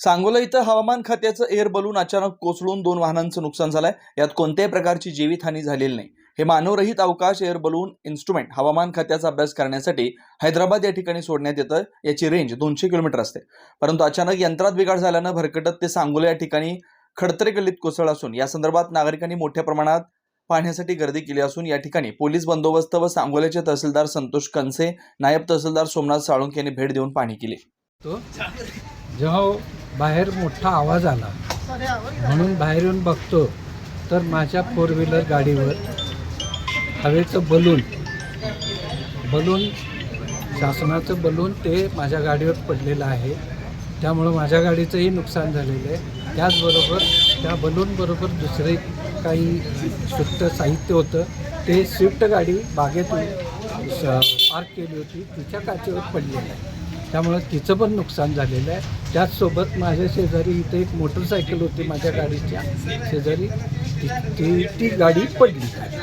सांगोला इथं हवामान खात्याचं एअर बलून अचानक कोसळून दोन वाहनांचं नुकसान झालंय. यात कोणत्याही प्रकारची जीवितहानी झालेली नाही. हे मानवरहित अवकाश एअर बलून इन्स्ट्रुमेंट हवामान खात्याचा अभ्यास करण्यासाठी हैदराबाद या ठिकाणी सोडण्यात येतं याची रेंज दोनशे किलोमीटर असते. परंतु अचानक यंत्रात बिघाड झाल्यानं भरकटत ते सांगोला या ठिकाणी खडतरे गल्लीत कोसळलं असून या संदर्भात नागरिकांनी मोठ्या प्रमाणात पाहण्यासाठी गर्दी केली असून या ठिकाणी पोलीस बंदोबस्त व सांगोल्याचे तहसीलदार संतोष कनसे नायब तहसीलदार सोमनाथ साळुंके यांनी भेट देऊन पाहणी केली. जेव्हा बाहेर मोठा आवाज आला. म्हणून बाहेर येऊन बघतो. तर माझ्या फोर व्हीलर गाडीवर हवेचं बलून बलून शासनाचं बलून ते माझ्या गाडीवर पडलेलं आहे. त्यामुळं माझ्या गाडीचंही नुकसान झालेलं आहे. त्याचबरोबर त्या बलूनबरोबर दुसरे काही शुद्ध साहित्य होतं. ते स्विफ्ट गाडी बागेतून पार्क केली होती. तिच्या काचेवर पडलेलं आहे. त्यामुळं तिचं पण नुकसान झालेलं आहे. त्याचसोबत माझ्या शेजारी इथे एक मोटरसायकल होती माझ्या गाडीच्या. शेजारी ती ती ती गाडी पडली.